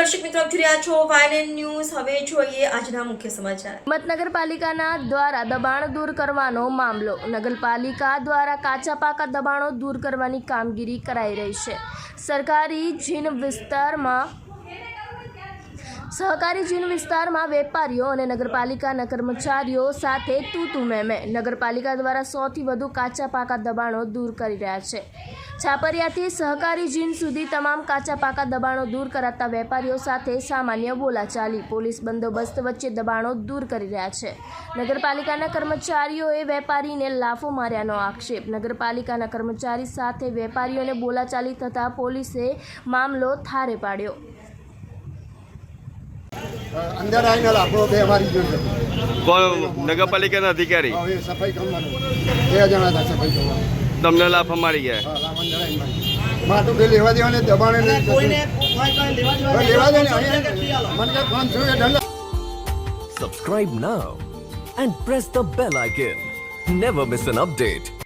દર્શક મિત્રો, આપ જોઈ છો વાયલેન ન્યૂઝ. હવે જોઈએ આજના મુખ્ય સમાચાર. મતનગરપાલિકાના દ્વારા દબાણ દૂર કરવાનો મામલો. નગરપાલિકા દ્વારા કાચા પાકા દબાણો દૂર કરવાની કામગીરી કરાઈ રહી છે. સરકારી જીન વિસ્તારમાં સહકારી જીન વિસ્તારમાં વેપારીઓ અને નગરપાલિકાના કર્મચારીઓ સાથે તૂતુ મેમે નગરપાલિકા દ્વારા સોથી વધુ કાચા પાકા દબાણો દૂર કરી રહ્યા છે. છાપરિયાથી સહકારી જીન સુધી તમામ કાચા પાકા દબાણો દૂર કરાતા વેપારીઓ સાથે સામાન્ય બોલાચાલી. પોલીસ બંદોબસ્ત વચ્ચે દબાણો દૂર કરી રહ્યા છે. નગરપાલિકાના કર્મચારીઓએ વેપારીને લાફો માર્યાનો આક્ષેપ. નગરપાલિકાના કર્મચારી સાથે વેપારીઓને બોલાચાલી થતાં પોલીસે મામલો થારે પાડ્યો. અંદર આવીને લાકડો બે અમારી કોણ? નગરપાલિકાના અધિકારી? સફાઈ કરવાનું. બે જણા હતા સફાઈ કરવાનું તમને લાભ અમારી ગયા હા લાવણ જણાવી મારી માટું બે લેવા દેવા ને દબાણે ને હવે લેવા દે ને અહીંયા મને કે ફોન છું એ ઢંગ Subscribe now and press the bell icon. Never miss an update.